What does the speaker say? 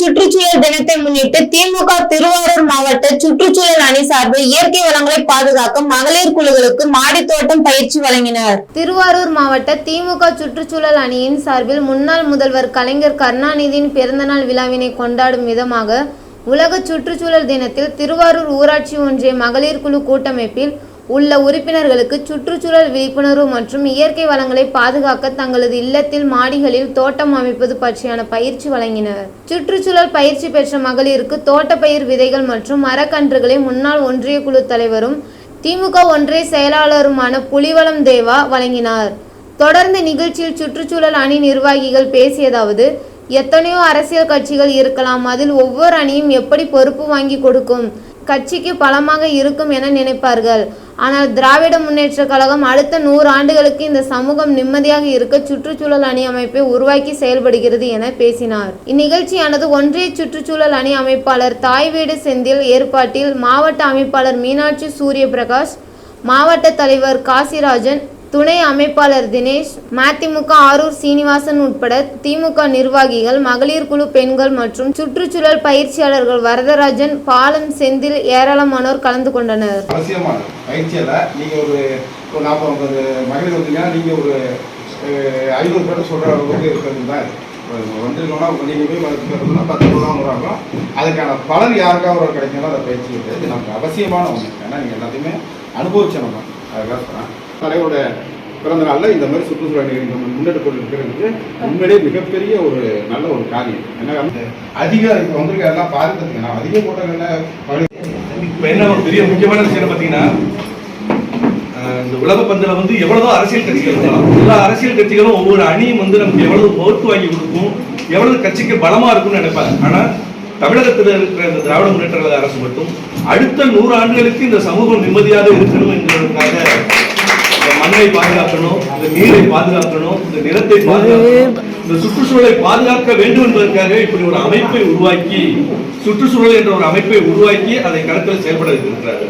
சுற்றுச்சூழல் தினத்தை முன்னிட்டு திமுக திருவாரூர் மாவட்ட சுற்றுச்சூழல் அணி சார்பில் இயற்கை வளங்களை பாதுகாக்க மகளிர் குழுக்களுக்கு மாடித்தோட்டம் பயிற்சி வழங்கினர். திருவாரூர் மாவட்ட திமுக சுற்றுச்சூழல் அணியின் சார்பில் முன்னாள் முதல்வர் கலைஞர் கருணாநிதியின் பிறந்தநாள் விழாவினை கொண்டாடும் விதமாக உலக சுற்றுச்சூழல் தினத்தில் திருவாரூர் ஊராட்சி ஒன்றிய மகளிர் குழு கூட்டமைப்பில் உள்ள உறுப்பினர்களுக்கு சுற்றுச்சூழல் விழிப்புணர்வு மற்றும் இயற்கை வளங்களை பாதுகாக்க தங்களது இல்லத்தில் மாடிகளில் தோட்டம் அமைப்பது பற்றியான பயிற்சி வழங்கினர். சுற்றுச்சூழல் பயிற்சி பெற்ற மகளிருக்கு தோட்டப்பயிர் விதைகள் மற்றும் மரக்கன்றுகளை முன்னாள் ஒன்றிய குழு தலைவரும் திமுக ஒன்றிய செயலாளருமான புலிவளம் தேவா வழங்கினார். தொடர்ந்து நிகழ்ச்சியில் சுற்றுச்சூழல் அணி நிர்வாகிகள் பேசியதாவது எத்தனையோ அரசியல் கட்சிகள் இருக்கலாம் அதில் ஒவ்வொரு அணியும் எப்படி பொறுப்பு வாங்கி கொடுக்கும் கட்சிக்கு பலமாக இருக்கும் என நினைப்பார்கள். ஆனால் திராவிட முன்னேற்ற கழகம் அடுத்த நூறு ஆண்டுகளுக்கு இந்த சமூகம் நிம்மதியாக இருக்க சுற்றுச்சூழல் அணி அமைப்பை உருவாக்கி செயல்படுகிறது என பேசினார். இந்நிகழ்ச்சியானது ஒன்றிய சுற்றுச்சூழல் அணி அமைப்பாளர் தாய் வீடு செந்தில் ஏற்பாட்டில் மாவட்ட அமைப்பாளர் மீனாட்சி சூரிய பிரகாஷ் மாவட்ட தலைவர் காசிராஜன் துணை அமைப்பாளர் தினேஷ் மதிமுக ஆரூர் சீனிவாசன் உட்பட திமுக நிர்வாகிகள் மகளிர் குழு பெண்கள் மற்றும் சுற்றுச்சூழல் பயிற்சியாளர்கள் வரதராஜன் பாலம் செந்தில் ஏராளமானோர் கலந்து கொண்டனர். அவசியமான பயிற்சியில் நீங்கள் ஒரு ஒரு நாற்பது மகளிர் வந்தீங்கன்னா நீங்கள் ஒரு ஐநூறு பேர் சொல்கிற அளவுக்கு இருக்கிறது தான் நீங்கள் போய் பத்து ரூபா அதுக்கான பலன் ஒரு கிடைக்கணும் அதை பயிற்சி இது நமக்கு அவசியமான ஒன்று ஏன்னா நீங்கள் எல்லாத்தையுமே அதுக்காக தலையோட தலைவரோட பிறந்த நாளில் இந்த மாதிரி சுற்றுச்சூழல் நிகழ்ச்சி நம்ம கொண்டு இருக்கிறதுக்கு உண்மையிலேயே மிகப்பெரிய ஒரு நல்ல ஒரு காரியம். ஏன்னா வந்து அதிக இப்போ வந்திருக்க எல்லாம் பாதிக்கிறதுக்கு அதிக கூட்டங்களில் இப்போ இப்ப என்ன ஒரு பெரிய முக்கியமான விஷயம் பாத்தீங்கன்னா இந்த உலக பந்தில் வந்து எவ்வளவோ அரசியல் கட்சிகள் இருக்கலாம். எல்லா அரசியல் கட்சிகளும் ஒவ்வொரு அணியும் வந்து நமக்கு எவ்வளவு பொறுப்பு வாங்கி கொடுக்கும் எவ்வளவு கட்சிக்கு பலமா இருக்கும்னு நினைப்பாங்க. ஆனா தமிழகத்தில் இருக்கிற இந்த திராவிட முன்னேற்ற கழக அரசு மட்டும் அடுத்த நூறு ஆண்டுகளுக்கு இந்த சமூகம் நிம்மதியாக இருக்கணும் என்கிறதுக்காக மண்ணை பாதுகாக்கணும் இந்த நீரை பாதுகாக்கணும் இந்த நிலத்தை பாதுகாக்கணும் இந்த சுற்றுச்சூழலை பாதுகாக்க வேண்டும் என்பதற்காக இப்படி ஒரு அமைப்பை உருவாக்கி சுற்றுச்சூழல் என்ற ஒரு அமைப்பை உருவாக்கி அதை கணக்கில் செயல்பட இருக்கின்றார்